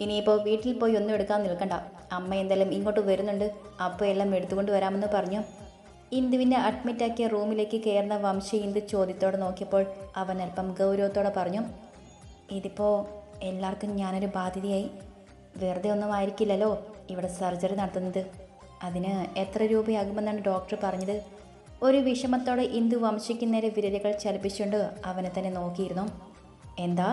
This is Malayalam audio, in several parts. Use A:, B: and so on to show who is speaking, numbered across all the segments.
A: ഇനിയിപ്പോൾ വീട്ടിൽ പോയി ഒന്നും എടുക്കാൻ നിൽക്കണ്ട. അമ്മ എന്തെല്ലാം ഇങ്ങോട്ട് വരുന്നുണ്ട്? അപ്പോൾ എല്ലാം എടുത്തുകൊണ്ട് വരാമെന്ന് പറഞ്ഞു? ഇന്ദുവിനെ അഡ്മിറ്റാക്കിയ റൂമിലേക്ക് കയറുന്ന വംശി ഇന്ദു ചോദ്യത്തോടെ നോക്കിയപ്പോൾ അവൻ അല്പം ഗൗരവത്തോടെ പറഞ്ഞു ഇതിപ്പോൾ എല്ലാവർക്കും ഞാനൊരു ബാധ്യതയായി. വെറുതെ ഒന്നും ആയിരിക്കില്ലല്ലോ ഇവിടെ സർജറി നടത്തുന്നത്. അതിന് എത്ര രൂപയാകുമെന്നാണ് ഡോക്ടർ പറഞ്ഞത്? ഒരു വിഷമത്തോടെ ഇന്ദു വംശയ്ക്ക് നേരെ വിരലുകൾ ചലിപ്പിച്ചുകൊണ്ട് അവനെ തന്നെ നോക്കിയിരുന്നു. എന്താ?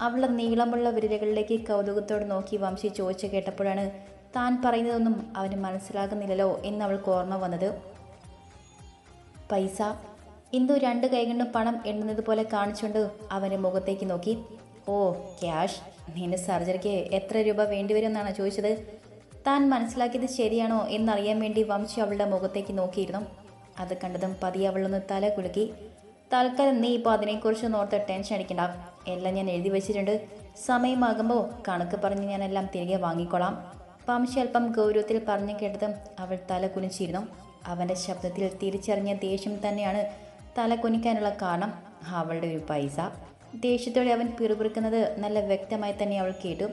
A: അവളുടെ നീളമുള്ള വിരലുകളിലേക്ക് കൗതുകത്തോട് നോക്കി വംശി ചോദിച്ചു കേട്ടപ്പോഴാണ് താൻ പറയുന്നതൊന്നും അവന് മനസ്സിലാകുന്നില്ലല്ലോ എന്ന് അവൾക്ക് ഓർമ്മ വന്നത്. പൈസ ഇന്ദു രണ്ട് കൈകൊണ്ടും പണം എണ്ണുന്നത് പോലെ കാണിച്ചുകൊണ്ട് അവന്റെ മുഖത്തേക്ക് നോക്കി. ഓ ക്യാഷ്? നിന്റെ സർജറിക്ക് എത്ര രൂപ വേണ്ടിവരുമെന്നാണ് ചോദിച്ചത്. താൻ മനസ്സിലാക്കിയത് ശരിയാണോ എന്നറിയാൻ വേണ്ടി വംശി അവളുടെ മുഖത്തേക്ക് നോക്കിയിരുന്നു. അത് കണ്ടതും പതിയെ അവളൊന്ന് തല കുലുക്കി. തൽക്കാലം നീ ഇപ്പോൾ അതിനെക്കുറിച്ച് നോർത്ത് ടെൻഷൻ അടിക്കണ്ട. എല്ലാം ഞാൻ എഴുതി വെച്ചിട്ടുണ്ട്. സമയമാകുമ്പോൾ കണക്ക് പറഞ്ഞ് ഞാനെല്ലാം തിരികെ വാങ്ങിക്കോളാം. പംശി അല്പം ഗൗരവത്തിൽ പറഞ്ഞു കേട്ടതും അവൾ തല കുനിച്ചിരുന്നു. അവന്റെ ശബ്ദത്തിൽ തിരിച്ചറിഞ്ഞ ദേഷ്യം തന്നെയാണ് തല കുനിക്കാനുള്ള കാരണം അവളുടെ ഒരു പൈസ. ദേഷ്യത്തോടെ അവൻ പിറുപിറുക്കുന്നത് നല്ല വ്യക്തമായി തന്നെ അവൾ കേട്ടു.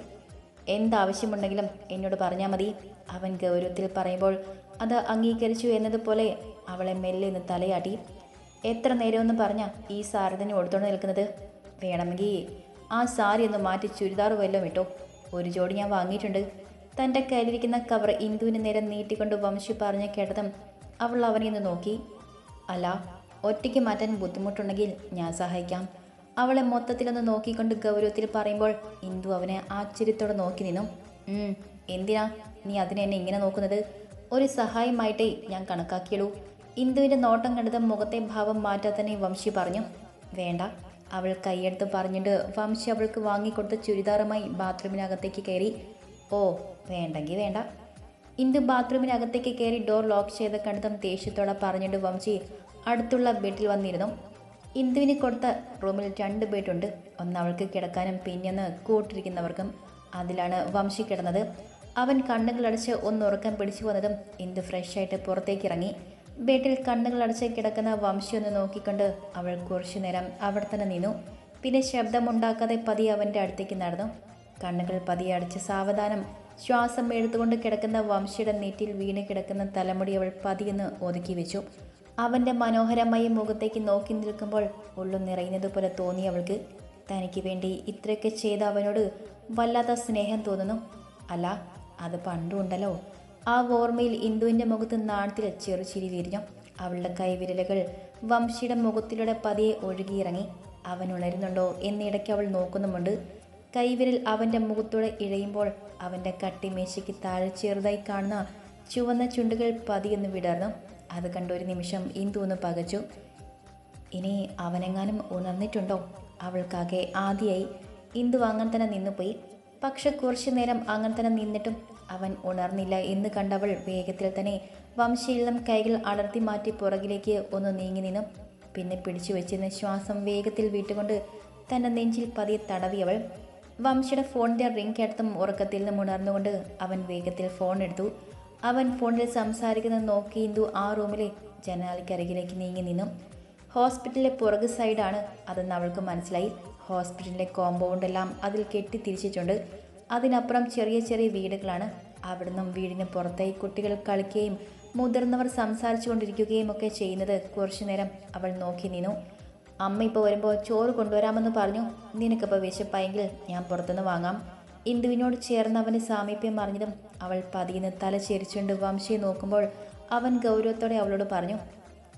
A: എന്താവശ്യമുണ്ടെങ്കിലും എന്നോട് പറഞ്ഞാൽ മതി. അവൻ ഗൗരവത്തിൽ പറയുമ്പോൾ അത് അംഗീകരിച്ചു എന്നതുപോലെ അവളെ മെല്ലെ നിന്ന് തലയാട്ടി. എത്ര നേരമെന്ന് പറഞ്ഞാൽ ഈ സാരി തന്നെ കൊടുത്തോണ്ട് നിൽക്കുന്നത്? വേണമെങ്കിൽ ആ സാരി ഒന്ന് മാറ്റി ചുരിദാർ വല്ലതും ഇട്ടോ? ഒരു ജോഡി ഞാൻ വാങ്ങിയിട്ടുണ്ട്. തന്റെ കയ്യിലിരിക്കുന്ന കവർ ഇന്ദുവിന് നേരെ നീട്ടിക്കൊണ്ട് വംശി പറഞ്ഞു കേട്ടതും അവൾ അവനെ ഒന്ന് നോക്കി. അല്ല ഒറ്റയ്ക്ക് മാറ്റാൻ ബുദ്ധിമുട്ടുണ്ടെങ്കിൽ ഞാൻ സഹായിക്കാം. അവളെ മൊത്തത്തിലൊന്ന് നോക്കിക്കൊണ്ട് ഗൗരവത്തിൽ പറയുമ്പോൾ ഇന്ദു അവനെ ആശ്ചര്യത്തോടെ നോക്കി നിന്നു. എന്തിനാ നീ അതിനെന്നെ ഇങ്ങനെ നോക്കുന്നത്? ഒരു സഹായമായിട്ടേ ഞാൻ കണക്കാക്കിയുള്ളൂ. ഇന്ദുവിന്റെ നോട്ടം കണ്ടത് മുഖത്തെ ഭാവം മാറ്റാത്തന്നെ വംശി പറഞ്ഞു. വേണ്ട അവൾ കൈയെടുത്ത് പറഞ്ഞിട്ട് വംശി അവൾക്ക് വാങ്ങിക്കൊടുത്ത ചുരിദാറുമായി ബാത്റൂമിനകത്തേക്ക് കയറി. ഓ വേണ്ടെങ്കിൽ വേണ്ട. ഇന്ദു ബാത്റൂമിനകത്തേക്ക് കയറി ഡോർ ലോക്ക് ചെയ്ത കണ്ടതും ദേഷ്യത്തോടെ പറഞ്ഞിട്ട് വംശി അടുത്തുള്ള ബെഡിൽ വന്നിരുന്നു. ഇന്ദുവിന് കൊടുത്ത റൂമിൽ രണ്ട് ബെഡുണ്ട്. ഒന്ന് അവൾക്ക് കിടക്കാനും പിന്നൊന്ന് കൂട്ടിരിക്കുന്നവർക്കും അതിലാണ് വംശി കിടന്നത്. അവൻ കണ്ണുകളടച്ച് ഒന്ന് ഉറക്കം പിടിച്ചു വന്നതും ഇന്ദു ഫ്രഷായിട്ട് പുറത്തേക്ക് ഇറങ്ങി. ബെഡിൽ കണ്ണുകളടച്ച് കിടക്കുന്ന വംശി ഒന്ന് നോക്കിക്കൊണ്ട്. അവൾ കുറച്ചു നേരം അവിടെ തന്നെ നിന്നു. പിന്നെ ശബ്ദമുണ്ടാക്കാതെ പതി അവന്റെ അടുത്തേക്ക് നടന്നു. കണ്ണുകൾ പതിയെ അടച്ച് സാവധാനം ശ്വാസം എടുത്തുകൊണ്ട് കിടക്കുന്ന വംശിയുടെ നെറ്റിൽ വീണ് കിടക്കുന്ന തലമുടി അവൾ പതിയെന്ന് ഒതുക്കി വെച്ചു. അവന്റെ മനോഹരമായ മുഖത്തേക്ക് നോക്കി നിൽക്കുമ്പോൾ ഉള്ളു നിറയുന്നതുപോലെ തോന്നി അവൾക്ക്. തനിക്ക് വേണ്ടി ഇത്രയൊക്കെ ചെയ്ത അവനോട് വല്ലാത്ത സ്നേഹം തോന്നുന്നു. അല്ല അത് പണ്ടും ഉണ്ടല്ലോ ആ ഓർമ്മയിൽ ഇന്ദുവിന്റെ മുഖത്ത് നാണത്തിൽ ചെറുചിരി വിരിഞ്ഞു. അവളുടെ കൈവിരലുകൾ വംശിയുടെ മുഖത്തിലൂടെ പതിയെ ഒഴുകിയിറങ്ങി. അവൻ ഉണരുന്നുണ്ടോ എന്നിടയ്ക്ക് അവൾ നോക്കുന്നുമുണ്ട്. കൈവിരൽ അവന്റെ മുഖത്തൂടെ ഇഴയുമ്പോൾ അവന്റെ കട്ടിമേശയ്ക്ക് താഴെ ചെറുതായി കാണുന്ന ചുവന്ന ചുണ്ടുകൾ പതിയൊന്ന് വിടർന്നു. അത് കണ്ട ഒരു നിമിഷം ഇന്ദു ഒന്ന് പകച്ചു. ഇനി അവനെങ്ങാനും ഉണർന്നിട്ടുണ്ടോ? അവൾക്കാകെ ആദ്യമായി ഇന്ദു അങ്ങനെ തന്നെ നിന്നുപോയി. പക്ഷെ കുറച്ചു നേരം അങ്ങനെ തന്നെ നിന്നിട്ടും അവൻ ഉണർന്നില്ല എന്ന് കണ്ടവൾ വേഗത്തിൽ തന്നെ വംശീലം കൈകൾ അടർത്തി മാറ്റി പുറകിലേക്ക് ഒന്ന് നീങ്ങി നിന്നു. പിന്നെ പിടിച്ചു വെച്ചിരുന്ന ശ്വാസം വേഗത്തിൽ വീട്ടുകൊണ്ട് തന്റെ നെഞ്ചിൽ പതിയെ തടവിയവൾ വംശയുടെ ഫോണിന്റെ റിംഗ് കേട്ടതും ഉറക്കത്തിൽ നിന്നും ഉണർന്നുകൊണ്ട് അവൻ വേഗത്തിൽ ഫോൺ എടുത്തു. അവൻ ഫോണിൽ സംസാരിക്കുന്നത് നോക്കി ഇന്ദു ആ റൂമിലെ ജനാലിക്കരകിലേക്ക് നീങ്ങി നിന്നു. ഹോസ്പിറ്റലിലെ പുറകു സൈഡാണ് അതെന്ന് അവൾക്ക് മനസ്സിലായി. ഹോസ്പിറ്റലിലെ കോമ്പൗണ്ടെല്ലാം അതിൽ കെട്ടി തിരിച്ചിട്ടുണ്ട് അതിനപ്പുറം ചെറിയ ചെറിയ വീടുകളാണ്. അവിടുന്ന് വീടിന് പുറത്തായി കുട്ടികൾ കളിക്കുകയും മുതിർന്നവർ സംസാരിച്ചു കൊണ്ടിരിക്കുകയും ഒക്കെ ചെയ്യുന്നത് കുറച്ചു നേരം അവൾ നോക്കി നിന്നു. അമ്മ ഇപ്പോൾ വരുമ്പോൾ ചോറ് കൊണ്ടുവരാമെന്ന് പറഞ്ഞു. നിനക്കിപ്പോൾ വിശപ്പായെങ്കിൽ ഞാൻ പുറത്തുനിന്ന് വാങ്ങാം. ഇന്ദുവിനോട് ചേർന്ന് അവന്റെ സാമീപ്യം അറിഞ്ഞതും അവൾ പതിയെന്ന് തല ചെരിച്ചുകൊണ്ട് വംശയെ നോക്കുമ്പോൾ അവൻ ഗൗരവത്തോടെ അവളോട് പറഞ്ഞു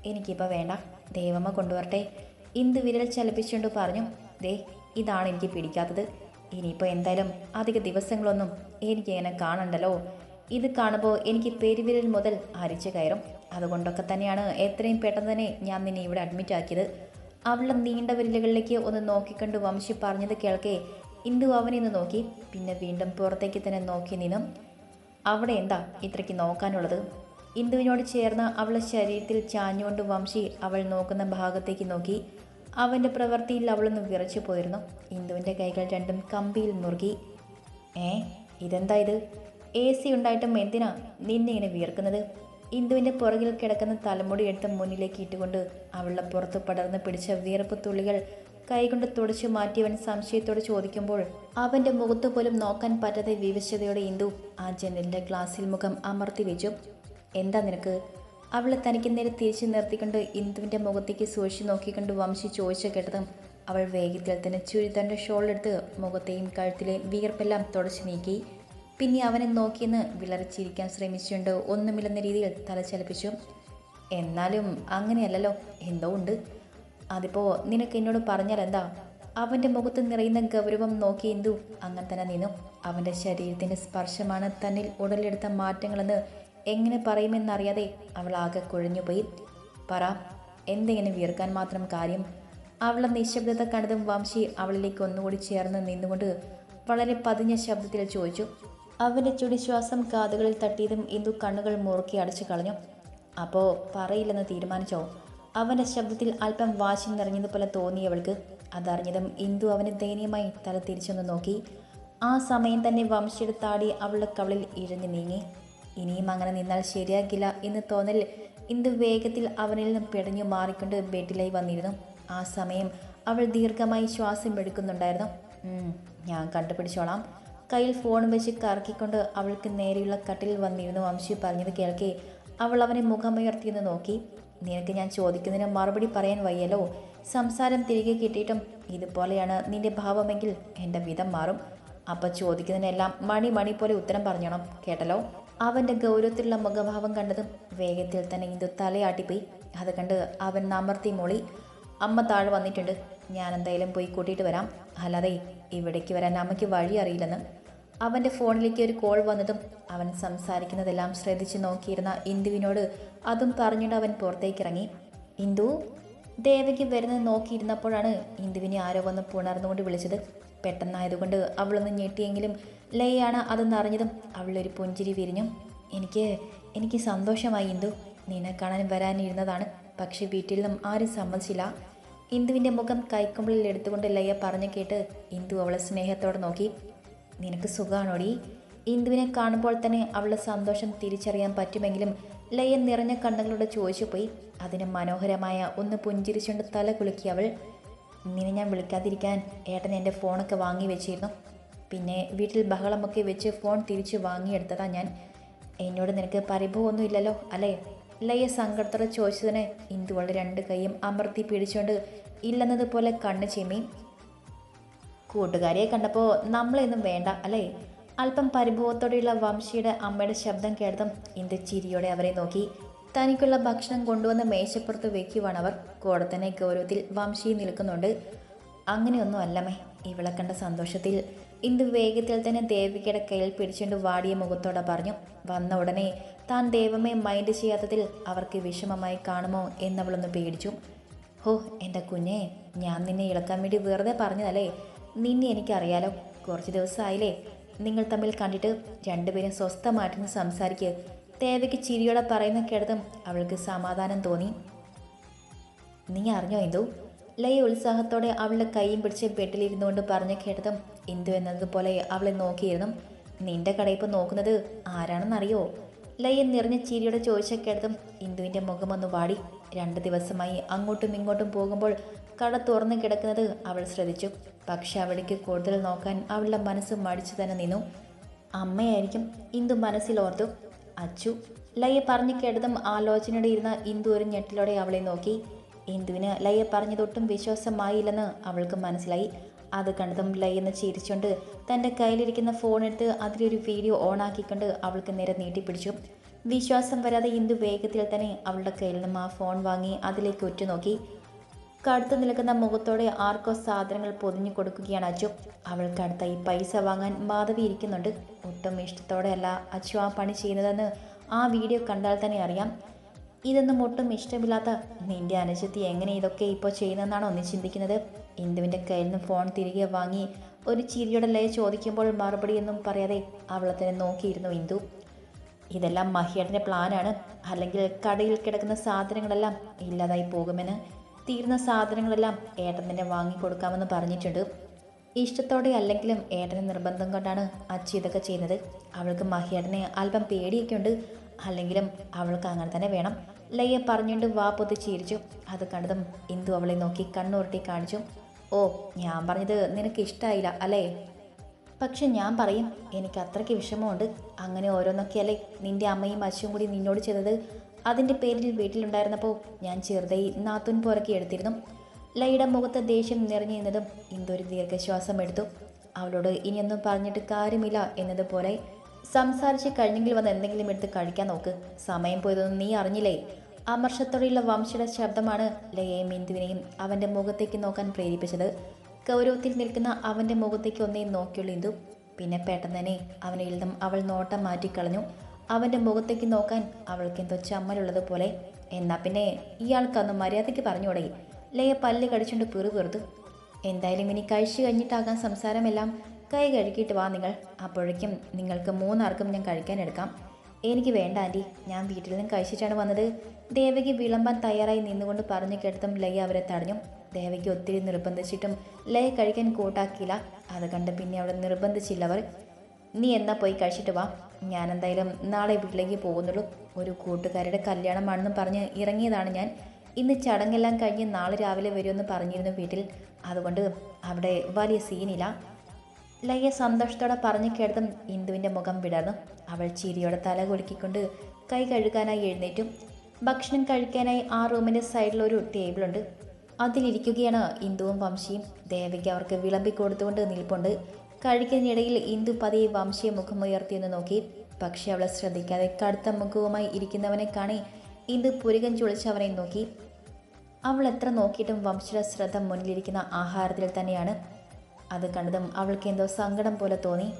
A: എനിക്കിപ്പോൾ വേണ്ട. ദേവമ്മ കൊണ്ടുവരട്ടെ. ഇന്ദു വിരൽ ചലിപ്പിച്ചുകൊണ്ട് പറഞ്ഞു ദേ ഇതാണ് എനിക്ക് പിടിക്കാത്തത്. ഇനിയിപ്പോൾ എന്തായാലും അധിക ദിവസങ്ങളൊന്നും എനിക്ക് ഇങ്ങനെ കാണണ്ടല്ലോ. ഇത് കാണുമ്പോൾ എനിക്ക് പെരുവിരൽ മുതൽ അരിച്ചു കയറും. അതുകൊണ്ടൊക്കെ തന്നെയാണ് എത്രയും പെട്ടെന്ന് തന്നെ ഞാൻ നിന്നെ ഇവിടെ അഡ്മിറ്റ് ആക്കിയത്. അവളുടെ നീണ്ട വിരലുകളിലേക്ക് ഒന്ന് നോക്കിക്കണ്ട് വംശി പറഞ്ഞത് കേൾക്കേ. ഇന്ദു അവനെ ഒന്ന് നോക്കി. പിന്നെ വീണ്ടും പുറത്തേക്ക് തന്നെ നോക്കി നിന്നും. അവിടെ എന്താ ഇത്രയ്ക്ക് നോക്കാനുള്ളത്? ഇന്ദുവിനോട് ചേർന്ന് അവളുടെ ശരീരത്തിൽ ചാഞ്ഞുകൊണ്ട് വംശി അവൾ നോക്കുന്ന ഭാഗത്തേക്ക് നോക്കി. അവന്റെ പ്രവൃത്തിയിൽ അവളൊന്ന് വിറച്ചു പോയിരുന്നു. ഇന്ദുവിന്റെ കൈകൾ രണ്ടും കമ്പിയിൽ മുറുകി. ഏ ഇതെന്താ ഇത്? എ സി ഉണ്ടായിട്ടും എന്തിനാ നിന്നെ ഇങ്ങനെ വിയർക്കുന്നത്? ഇന്ദുവിന്റെ പുറകിൽ കിടക്കുന്ന തലമുടി എടുത്ത് മുന്നിലേക്ക് ഇട്ടുകൊണ്ട് അവളുടെ പുറത്ത് പടർന്ന് പിടിച്ച വിയർപ്പ് തുള്ളികൾ കൈകൊണ്ട് തുടച്ചു മാറ്റിയവൻ സംശയത്തോടെ ചോദിക്കുമ്പോൾ അവന്റെ മുഖത്ത് പോലും നോക്കാൻ പറ്റാതെ വിവശതയോടെ ഇന്ദു ആ ജനലിന്റെ ഗ്ലാസ്സിൽ മുഖം അമർത്തി വെച്ചു. എന്താ നിനക്ക്? അവളെ തനിക്ക് നേരെ തിരിച്ചു നിർത്തിക്കൊണ്ട് ഇന്ദുവിന്റെ മുഖത്തേക്ക് സൂക്ഷിച്ച് നോക്കിക്കൊണ്ട് വംശി ചോദിച്ചു കേട്ടതും അവൾ വേഗത്തിൽ തന്നെ ചുരിദാറിന്റെ ഷോളെടുത്ത് മുഖത്തെയും കഴുത്തിലെ വിയർപ്പെല്ലാം തുടച്ചു നീക്കി. പിന്നെ അവനെ നോക്കിയെന്ന് വിളറിച്ചിരിക്കാൻ ശ്രമിച്ചുകൊണ്ട് ഒന്നുമില്ലെന്ന രീതിയിൽ തല ചലിപ്പിച്ചു. എന്നാലും അങ്ങനെയല്ലല്ലോ എന്തോ ഉണ്ട്. അതിപ്പോൾ നിനക്ക് എന്നോട് പറഞ്ഞാൽ എന്താ? അവന്റെ മുഖത്ത് നിറയുന്ന ഗൗരവം നോക്കി ഇന്ദു അങ്ങനെ തന്നെ നിന്നു. അവന്റെ ശരീരത്തിന്റെ സ്പർശമാണ് തന്നിൽ ഉടലെടുത്ത മാറ്റങ്ങളെന്ന് എങ്ങനെ പറയുമെന്നറിയാതെ അവൾ ആകെ കുഴഞ്ഞുപോയി. പറ എന്തെങ്ങനെ വീർക്കാൻ മാത്രം കാര്യം? അവളെ നിശബ്ദത കണ്ടതും വംശി അവളിലേക്ക് ഒന്നുകൂടി ചേർന്ന് നിന്നുകൊണ്ട് വളരെ പതിഞ്ഞ ശബ്ദത്തിൽ ചോദിച്ചു അവന്റെ ചുടിശ്വാസം കാതുകളിൽ തട്ടിയതും ഇന്ദു കണ്ണുകൾ മുറുക്കി അടച്ചു കളഞ്ഞു. അപ്പോൾ പറയില്ലെന്ന് തീരുമാനിച്ചോ? അവന്റെ ശബ്ദത്തിൽ അല്പം വാശി നിറഞ്ഞതുപോലെ തോന്നിയവൾക്ക് അതറിഞ്ഞതും ഇന്ദു അവനെ ദയനീയമായി തല തിരിച്ചൊന്ന് നോക്കി. ആ സമയം തന്നെ വംശിയുടെ താടി അവളുടെ കവളിൽ ഇഴഞ്ഞു നീങ്ങി. ഇനിയും അങ്ങനെ നിന്നാൽ ശരിയാക്കില്ല എന്ന് തോന്നൽ ഇന്ദു വേഗത്തിൽ അവനിൽ നിന്നും പിടഞ്ഞു മാറിക്കൊണ്ട് ബെഡിലായി വന്നിരുന്നു. ആ സമയം അവൾ ദീർഘമായി ശ്വാസം എടുക്കുന്നുണ്ടായിരുന്നു. ഞാൻ കണ്ടുപിടിച്ചോളാം. കയ്യിൽ ഫോൺ വെച്ച് കറക്കിക്കൊണ്ട് അവൾക്ക് നേരെയുള്ള കട്ടിൽ വന്നിരുന്നു വംശി പറഞ്ഞത് കേൾക്കെ. അവൾ അവനെ മുഖമുയർത്തിയെന്ന് നോക്കി. നിനക്ക് ഞാൻ ചോദിക്കുന്നതിന് മറുപടി പറയാൻ വയ്യല്ലോ. സംസാരം തിരികെ കിട്ടിയിട്ടും ഇതുപോലെയാണ് നിന്റെ ഭാവമെങ്കിൽ എന്റെ വിധം മാറും. അപ്പം ചോദിക്കുന്നതിനെല്ലാം മണി മണി പോലെ ഉത്തരം പറഞ്ഞോണം. കേട്ടല്ലോ? അവന്റെ ഗൗരവത്തിലുള്ള മുഖഭാവം കണ്ടതും വേഗത്തിൽ തന്നെ ഇന്ദു തലയാട്ടിപ്പോയി. അത് കണ്ട് അവൻ നമർത്തി മൊളി അമ്മ താഴെ വന്നിട്ടുണ്ട്. ഞാൻ എന്തായാലും പോയി കൂട്ടിയിട്ട് വരാം. അല്ലാതെ ഇവിടേക്ക് വരാൻ അമ്മയ്ക്ക് വഴി അറിയില്ലെന്ന്. അവന്റെ ഫോണിലേക്ക് ഒരു കോൾ വന്നതും അവൻ സംസാരിക്കുന്നതെല്ലാം ശ്രദ്ധിച്ച് നോക്കിയിരുന്ന ഇന്ദുവിനോട് അതും പറഞ്ഞുകൊണ്ട് അവൻ പുറത്തേക്ക് ഇറങ്ങി ഇന്ദു ദേവയ്ക്ക് വരുന്നത് നോക്കിയിരുന്നപ്പോഴാണ് ഇന്ദുവിനെ ആരോ വന്ന് പുണർന്നുകൊണ്ട് വിളിച്ചത്. പെട്ടെന്നായതുകൊണ്ട് അവളൊന്ന് ഞെട്ടിയെങ്കിലും ലയാണ് അതെന്ന് അറിഞ്ഞതും അവളൊരു പുഞ്ചിരി വിരിഞ്ഞു. എനിക്ക് എനിക്ക് സന്തോഷമായി ഇന്ദു. നിന്നെ കാണാൻ വരാനിരുന്നതാണ്. പക്ഷേ വീട്ടിൽ നിന്നും ആരും സമ്മതിച്ചില്ല. ഇന്ദുവിന്റെ മുഖം കൈക്കുമ്പിളിൽ എടുത്തുകൊണ്ട് ലയ പറഞ്ഞു കേട്ട് ഇന്ദു അവളെ സ്നേഹത്തോടെ നോക്കി. നിനക്ക് സുഖമാണോടി ഇന്ദുവിനെ കാണുമ്പോൾ തന്നെ അവളുടെ സന്തോഷം തിരിച്ചറിയാൻ പറ്റുമെങ്കിലും ലയ നിറഞ്ഞ കണ്ണുകളോട് ചോദിച്ചു പോയി അതിന് മനോഹരമായ ഒന്ന് പുഞ്ചിരിച്ചുകൊണ്ട് തല കുലുക്കി അവൾ. നിന്നെ ഞാൻ വിളിക്കാതിരിക്കാൻ ഏട്ടൻ എന്റെ ഫോണൊക്കെ വാങ്ങി വെച്ചിരുന്നു. പിന്നെ വീട്ടിൽ ബഹളമൊക്കെ വെച്ച് ഫോൺ തിരിച്ച് വാങ്ങിയെടുത്തതാ ഞാൻ. എന്നോട് നിനക്ക് പരിഭവമൊന്നും ഇല്ലല്ലോ അല്ലേ? ലയ സങ്കടത്തോടെ ചോദിച്ചതിന് ഇന്ദുവളുടെ രണ്ട് കൈയും അമർത്തി പിടിച്ചുകൊണ്ട് ഇല്ലെന്നതുപോലെ കണ്ണ് ചിമ്മി. കൂട്ടുകാരിയെ കണ്ടപ്പോൾ നമ്മളെയൊന്നും വേണ്ട അല്ലേ? അല്പം പരിഭവത്തോടെയുള്ള വംശിയുടെ അമ്മയുടെ ശബ്ദം കേട്ടതും ഇന്ദു ചിരിയോടെ അവരെ നോക്കി. തനിക്കുള്ള ഭക്ഷണം കൊണ്ടുവന്ന് മേശപ്പുറത്ത് വെക്കുവാണ് അവർ. കോടത്തനെ ഗൗരവത്തിൽ വംശി നിൽക്കുന്നുണ്ട്. അങ്ങനെയൊന്നും അല്ലമേ ഇവളെ കണ്ട സന്തോഷത്തിൽ. ഇന്ദു വേഗത്തിൽ തന്നെ ദേവികയുടെ കയ്യിൽ പിടിച്ചുകൊണ്ട് വാടിയ മുഖത്തോടെ പറഞ്ഞു വന്ന ഉടനെ താൻ ദേവമേ മൈൻഡ് ചെയ്യാത്തതിൽ അവർക്ക് വിഷമമായി കാണുമോ എന്നവളൊന്ന് പേടിച്ചു. ഹോ എന്റെ കുഞ്ഞെ ഞാൻ നിന്നെ ഇളക്കാൻ വേണ്ടി വെറുതെ പറഞ്ഞതല്ലേ? നിന്നെ എനിക്കറിയാലോ കുറച്ച് ദിവസമായില്ലേ. നിങ്ങൾ തമ്മിൽ കണ്ടിട്ട് രണ്ടുപേരും സ്വസ്ഥമായിട്ടൊന്ന് സംസാരിക്കുക ദേവയ്ക്ക് ചിരിയോടെ പറയുന്ന കേട്ടതും അവൾക്ക് സമാധാനം തോന്നി. നീ അറിഞ്ഞോ ഇന്ദു? ലയ ഉത്സാഹത്തോടെ അവളുടെ കൈയും പിടിച്ച് ബെഡിലിരുന്നുകൊണ്ട് പറഞ്ഞു കേട്ടതും ഇന്ദു എന്നതുപോലെ അവളെ നോക്കിയിരുന്നു. നിന്റെ കടയിപ്പ് നോക്കുന്നത് ആരാണെന്നറിയോ? ലയ നിറഞ്ഞ ചിരിയോടെ ചോദിച്ച കേട്ടതും ഇന്ദുവിന്റെ മുഖമൊന്ന് വാടി. രണ്ട് ദിവസമായി അങ്ങോട്ടും ഇങ്ങോട്ടും പോകുമ്പോൾ കട തുറന്നു കിടക്കുന്നത് അവൾ ശ്രദ്ധിച്ചു. പക്ഷെ അവളിക്ക് കൂടുതൽ നോക്കാൻ അവളുടെ മനസ്സ് മടിച്ചു തന്നെ നിന്നു. അമ്മയായിരിക്കും ഇന്ദു മനസ്സിലോർത്തു. അച്ചു. ലയ പറഞ്ഞു കേട്ടതും ആലോചനയുടെ ഇരുന്ന ഇന്ദു ഒരു ഞെട്ടിലോടെ അവളെ നോക്കി. ഇന്ദുവിന് ലയ പറഞ്ഞതൊട്ടും വിശ്വാസമായില്ലെന്ന് അവൾക്ക് മനസ്സിലായി. അത് കണ്ടതും ലയെന്ന് ചിരിച്ചുകൊണ്ട് തന്റെ കയ്യിലിരിക്കുന്ന ഫോണെടുത്ത് അതിലൊരു വീഡിയോ ഓണാക്കിക്കൊണ്ട് അവൾക്ക് നേരെ നീട്ടിപ്പിടിച്ചു വിശ്വാസം വരാതെ ഇന്ദു വേഗത്തിൽ തന്നെ അവളുടെ കയ്യിൽ നിന്നും ആ ഫോൺ വാങ്ങി അതിലേക്ക് ഉറ്റുനോക്കി. കടുത്തു നിൽക്കുന്ന മുഖത്തോടെ ആർക്കോ സാധനങ്ങൾ പൊതിഞ്ഞു കൊടുക്കുകയാണ് അവൾക്ക് ഈ പൈസ വാങ്ങാൻ മാധവി ഇരിക്കുന്നുണ്ട്. ഒട്ടും ഇഷ്ടത്തോടെയല്ല അച്ചു ആ പണി ചെയ്യുന്നതെന്ന് ആ വീഡിയോ കണ്ടാൽ തന്നെ അറിയാം. ഇതൊന്നും ഒട്ടും ഇഷ്ടമില്ലാത്ത നിന്റെ അനുജത്തി എങ്ങനെ ഇതൊക്കെ ഇപ്പോൾ ചെയ്യുന്നതെന്നാണോ നീ ചിന്തിക്കുന്നത്? ഇന്ദുവിന്റെ കയ്യിൽ നിന്ന് ഫോൺ തിരികെ വാങ്ങി ഒരു ചിരിയുടെ ലയ ചോദിക്കുമ്പോൾ മറുപടിയൊന്നും പറയാതെ അവളെ തന്നെ നോക്കിയിരുന്നു ഇന്ദു. ഇതെല്ലാം മഹിയേട്ടന്റെ പ്ലാനാണ് അല്ലെങ്കിൽ കടയിൽ കിടക്കുന്ന സാധനങ്ങളെല്ലാം ഇല്ലാതായി പോകുമെന്ന് തീർന്ന സാധനങ്ങളെല്ലാം ഏട്ടൻ തന്നെ വാങ്ങിക്കൊടുക്കാമെന്ന് പറഞ്ഞിട്ടുണ്ട്. ഇഷ്ടത്തോടെ അല്ലെങ്കിലും ഏട്ടന് നിർബന്ധം കൊണ്ടാണ് അച്ചി ഇതൊക്കെ ചെയ്യുന്നത്. അവൾക്ക് മഹിയേട്ടനെ അല്പം പേടിയൊക്കെ ഉണ്ട് അല്ലെങ്കിലും അവൾക്ക് അങ്ങനെ തന്നെ വേണം. ലയ്യ പറഞ്ഞുകൊണ്ട് വാ പൊതി ചിരിച്ചു. അത് കണ്ടതും ഇന്ദു അവളെ നോക്കി കണ്ണുരുട്ടി കാണിച്ചു. ഓ ഞാൻ പറഞ്ഞത് നിനക്ക് ഇഷ്ടമായില്ല അല്ലേ? പക്ഷെ ഞാൻ പറയും. എനിക്ക് അത്രയ്ക്ക് വിഷമമുണ്ട്. അങ്ങനെ ഓരോന്നൊക്കെയല്ലേ നിന്റെ അമ്മയും അച്ഛനും കൂടി നിന്നോട് ചെയ്തത്. അതിന്റെ പേരിൽ വീട്ടിലുണ്ടായിരുന്നപ്പോൾ ഞാൻ ചെറുതായി നാത്തുൻ പുറക്കി എടുത്തിരുന്നു. ലൈയുടെ മുഖത്ത് ദേഷ്യം നിറഞ്ഞു നിന്നതും ഇന്തൊരു ദീർഘശ്വാസം എടുത്തു. അവളോട് ഇനിയൊന്നും പറഞ്ഞിട്ട് കാര്യമില്ല എന്നതുപോലെ സംസാരിച്ച് കഴിഞ്ഞെങ്കിൽ വന്ന് എന്തെങ്കിലും എടുത്ത് കഴിക്കാൻ നോക്ക്. സമയം പോയതൊന്നും നീ അറിഞ്ഞില്ലേ? അമർഷത്തോടെയുള്ള വംശയുടെ ശബ്ദമാണ് ലയയും ഇന്ദുവിനെയും അവന്റെ മുഖത്തേക്ക് നോക്കാൻ പ്രേരിപ്പിച്ചത്. ഗൗരവത്തിൽ നിൽക്കുന്ന അവന്റെ മുഖത്തേക്ക് ഒന്നേ നോക്കിയുള്ളൂ ഇന്ദു. പിന്നെ പെട്ടെന്ന് തന്നെ അവനിൽ നിന്നും അവൾ നോട്ടം മാറ്റിക്കളഞ്ഞു. അവന്റെ മുഖത്തേക്ക് നോക്കാൻ അവൾക്ക് എന്തോ ചമ്മലുള്ളതുപോലെ എന്നാ പിന്നെ ഇയാൾക്കന്ന് മര്യാദയ്ക്ക് പറഞ്ഞു തുടങ്ങി. ലയ പല്ല് കടിച്ചുകൊണ്ട് പിറു പിറുപിറുത്തു എന്തായാലും ഇനി കഴിച്ചു കഴിഞ്ഞിട്ടാകാൻ സംസാരമെല്ലാം. കൈ കഴുകിയിട്ട് വാ നിങ്ങൾ. അപ്പോഴേക്കും നിങ്ങൾക്ക് മൂന്നാർക്കും ഞാൻ കഴിക്കാൻ എടുക്കാം. എനിക്ക് വേണ്ട ആന്റി ഞാൻ വീട്ടിൽ നിന്ന് കഴിച്ചിട്ടാണ് വന്നത്. ദേവകി വിളമ്പാൻ തയ്യാറായി നിന്നുകൊണ്ട് പറഞ്ഞു കേട്ടതും ലയ അവരെ തടഞ്ഞു. ദേവകി ഒത്തിരി നിർബന്ധിച്ചിട്ടും ലയ കഴിക്കാൻ കൂട്ടാക്കിയില്ല. അത് കണ്ട് പിന്നെ അവിടെ നിർബന്ധിച്ചില്ലവർ നീ എന്നാ പോയി കഴിച്ചിട്ട് വാ. ഞാൻ എന്തായാലും നാളെ വീട്ടിലേക്ക് പോകുന്നുള്ളൂ. ഒരു കൂട്ടുകാരുടെ കല്യാണമാണെന്ന് പറഞ്ഞ് ഇറങ്ങിയതാണ് ഞാൻ. ഇന്ന് ചടങ്ങെല്ലാം കഴിഞ്ഞ് നാളെ രാവിലെ വരുമെന്ന് പറഞ്ഞിരുന്നു വീട്ടിൽ. അതുകൊണ്ട് അവിടെ വലിയ സീനില്ല. ലയ്യ സന്തോഷത്തോടെ പറഞ്ഞു കേട്ടതും ഇന്ദുവിന്റെ മുഖം വിടർന്നു. അവൾ ചിരിയോടെ തല കുലുക്കിക്കൊണ്ട് കൈ കഴുകാനായി എഴുന്നേറ്റു. ഭക്ഷണം കഴിക്കാനായി ആ റൂമിന്റെ സൈഡിലൊരു ടേബിളുണ്ട്. അതിലിരിക്കുകയാണ് ഇന്ദുവും വംശിയും. ദേവയ്ക്ക് അവർക്ക് വിളമ്പി കൊടുത്തുകൊണ്ട് നിൽപ്പുണ്ട്. കഴിക്കുന്നതിനിടയിൽ ഇന്ദു പതിയെ വംശീയ മുഖമുയർത്തിയെന്ന് നോക്കി. പക്ഷെ അവളെ ശ്രദ്ധിക്കാതെ കടുത്ത മുഖവുമായി ഇരിക്കുന്നവനെ കാണി ഇന്ദു പുരുകൻ ചുളിച്ചവനെ നോക്കി. അവൾ എത്ര നോക്കിയിട്ടും വംശയുടെ ശ്രദ്ധ മുന്നിലിരിക്കുന്ന ആഹാരത്തിൽ തന്നെയാണ്. അത് കണ്ടതും അവൾക്ക് എന്തോ സങ്കടം പോലെ തോന്നി.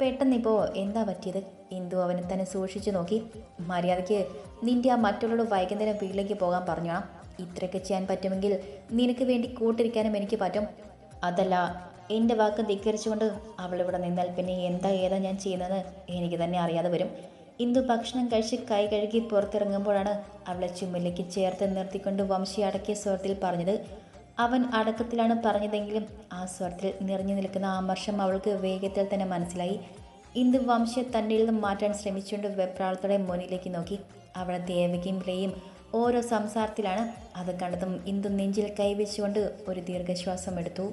A: പെട്ടെന്നിപ്പോൾ എന്താ പറ്റിയത്? ഇന്ദു അവനെ തന്നെ സൂക്ഷിച്ചു നോക്കി. മര്യാദയ്ക്ക് നിന്റെ ആ മറ്റുള്ളവരോട് വൈകുന്നേരം വീട്ടിലേക്ക് പോകാൻ പറഞ്ഞാ ഇത്രയൊക്കെ ചെയ്യാൻ പറ്റുമെങ്കിൽ നിനക്ക് വേണ്ടി കൂട്ടിരിക്കാനും എനിക്ക് പറ്റും. അതല്ല എന്റെ വാക്ക് ധിക്കരിച്ചുകൊണ്ട് അവളിവിടെ നിന്നാൽ പിന്നെ എന്താ ഏതാ ഞാൻ ചെയ്യുന്നത്? എനിക്ക് തന്നെ അറിയാതെ വരും. ഇന്ദു ഭക്ഷണം കഴിച്ച് കൈ കഴുകി പുറത്തിറങ്ങുമ്പോഴാണ് അവളെ ചുമലിലേക്ക് ചേർത്ത് നിർത്തിക്കൊണ്ട് വംശി അടക്കിയ സ്വരത്തിൽ പറഞ്ഞത്. അവൻ അടക്കത്തിലാണ് പറഞ്ഞതെങ്കിലും ആ സ്വരത്തിൽ നിറഞ്ഞു നിൽക്കുന്ന ആമർഷം അവൾക്ക് വേഗത്തിൽ തന്നെ മനസ്സിലായി. ഇന്ദു വംശയെ തന്നിൽ നിന്നും മാറ്റാൻ ശ്രമിച്ചുകൊണ്ട് വെപ്രാളത്തോടെ മുന്നിലേക്ക് നോക്കി. അവളെ ദേവകിയും പ്രേയും ഓരോ സംസാരത്തിലാണ്. അത് കണ്ടതും ഇന്ദു നെഞ്ചിൽ കൈവച്ചുകൊണ്ട് ഒരു ദീർഘശ്വാസം എടുത്തു.